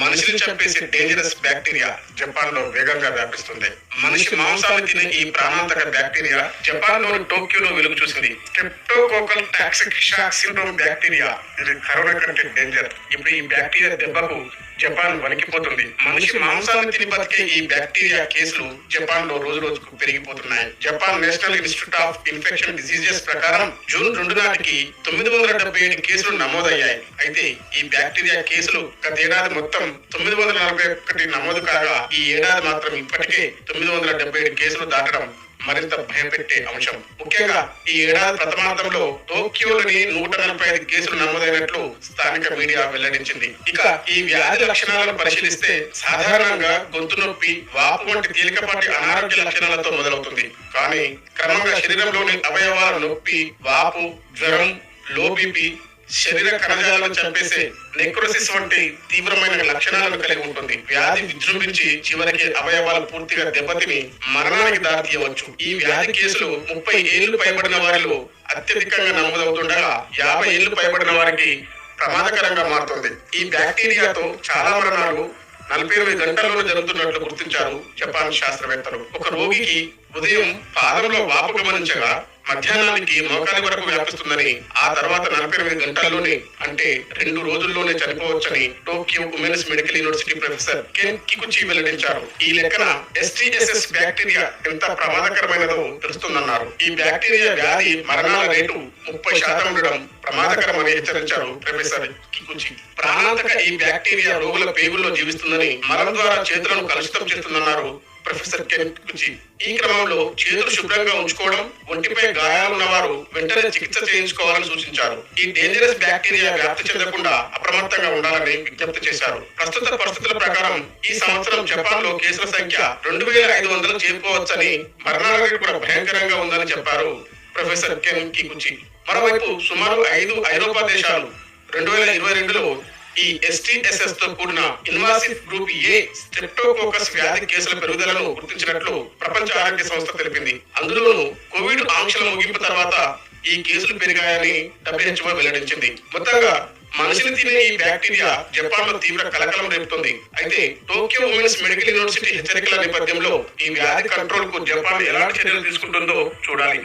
మనిషిని చంపేసే dangerous bacteria జపాన్లో వేగంగా వ్యాపిస్తుంది. మనిషి మాంసాన్ని తినే ఈ ప్రాణాంతక బ్యాక్టీరియా జపాన్లోని టోక్యోలో వెలుగు చూసింది streptococcal toxic shock syndrome bacteria. ఇది కరోనా కంటే డేంజర్ ఇప్పుడు ఈ బ్యాక్టీరియా దెబ్బకు జపాన్ వణికిపోతుంది. మనిషి మాంసాన్ని తిని బతికే ఈ బ్యాక్టీరియా కేసులు జపాన్లో రోజు రోజుకు పెరిగిపోతున్నాయి. Japan national institute of infection diseases ప్రకారం జూన్ రెండు నాటికి తొమ్మిది వందల డెబ్బై ఏడు కేసులు నమోదయ్యాయి. అయితే ఈ బ్యాక్టీరియా కేసులు గత ఏడాది మొత్తం తొమ్మిది వందల నలభై ఒకటి నమోదు కాగా ఈ ఏడాది మాత్రం ఇప్పటికే తొమ్మిది వందల డెబ్బై ఏడు కేసులు దాటడం మరింత భయపెట్టే అంశం. ముఖ్యంగా ఈ ఏడాది ప్రథమార్థంలో టోక్యోలోని నూట నలభై ఐదు కేసులు నమోదైనట్లు స్థానిక మీడియా వెల్లడించింది. ఇక ఈ వ్యాధి లక్షణాలను పరిశీలిస్తే సాధారణంగా గొంతు నొప్పి వాపు వంటి తేలికపాటి అనారోగ్య లక్షణాలతో మొదలవుతుంది. కానీ క్రమంగా శరీరంలోని అవయవాల నొప్పి వాపు జ్వరం లో బీపీ శరీర కణజాలను చంపేసే నెక్రోసిస్ వంటి తీవ్రమైన లక్షణాలను కలిగి ఉంటుంది. వ్యాధి విజృంభించి చివరికి అవయవాలు పూర్తిగా దెబ్బతిని మరణానికి దారితీయవచ్చు. ఈ వ్యాధి కేసులు ముప్పై ఏళ్ళు పైబడిన వారిలో అత్యధికంగా నమోదవుతుండగా యాభై ఏళ్ళు పైబడిన వారికి ప్రమాదకరంగా మారుతుంది. ఈ బ్యాక్టీరియాతో చాలా మరణాలు నలభై ఎనిమిది గంటల్లో జరుగుతున్నట్లు గుర్తించారు జపాన్ శాస్త్రవేత్తలు. ఒక రోగికి ఉదయం పాదంలో వాపు గమనించగా మధ్యాహ్నానికి మోకాలి వరకు వ్యాపిస్తుందని ఆ తర్వాత నలభై ఎనిమిది గంటల్లోనే అంటే రెండు రోజుల్లోనే చనిపోవచ్చని Tokyo women's medical university professor Ken Kikuchi వెల్లడించారు. ఈ లెక్కన ఎస్టీఎస్ఎస్ బ్యాక్టీరియా ఎంత ప్రమాదకరమైనదో తెలుస్తుందన్నారు. ఈ బ్యాక్టీరియా వ్యాధి మరణాల రేటు ముప్పై శాతం ఉండడం ప్రమాదకరమని హెచ్చరించారు ప్రొఫెసర్ కికుచి. ప్రాణాంతక ఈ బ్యాక్టీరియా రోగుల పేగుల్లో జీవిస్తుందని మలం ద్వారా చేతులను కలుషితం చేస్తుందన్నారు ప్రొఫెసర్ కుచి ఈ క్రమంలో చేతులు శుభ్రంగా ఉంచుకోవడం ఒంటిపై గాయాలున్న వారు వెంటనే చికిత్స చేయించుకోవాలని సూచించారు. ఈ డేంజరస్ బ్యాక్టీరియా వ్యాప్తి చెందకుండా అప్రమత్తంగా ఉండాలని విజ్ఞప్తి చేశారు. ప్రస్తుత పరిస్థితుల ప్రకారం ఈ సంవత్సరం జపాన్లో కేసుల సంఖ్య రెండు వేల ఐదు వందలు చేరుకోవచ్చని మరణాల రేటు కూడా భయంకరంగా ఉందని చెప్పారు ప్రొఫెసర్ కెన్ కిగుచి మరోవైపు సుమారు ఐదు ఐరోపా దేశాలు. రెండు వేల ఇరవై రెండులో ఈ ఎస్టీఎస్ఎస్తో కూడిన ఇన్వాసివ్ గ్రూప్ ఏ స్ట్రెప్టోకోకస్ వ్యాధి కేసుల పెరుగుదలను గుర్తించినట్లు ప్రపంచ ఆరోగ్య సంస్థ తెలిపింది. అందులోనూ కోవిడ్ ఆంక్షల ముగింపు తర్వాత ఈ కేసులు పెరిగాయని డబ్ల్యూహెచ్ఓ వెల్లడించింది. మొత్తంగా మనిషిని తినే ఈ బ్యాక్టీరియా జపాన్లో తీవ్ర కలకలం రేపుతుంది. అయితే టోక్యో ఉమెన్స్ మెడికల్ యూనివర్సిటీ హెచ్చరికల నేపథ్యంలో ఈ వ్యాధి కంట్రోల్కు జపాన్ ఎలాంటి చర్యలు తీసుకుంటుందో చూడాలి.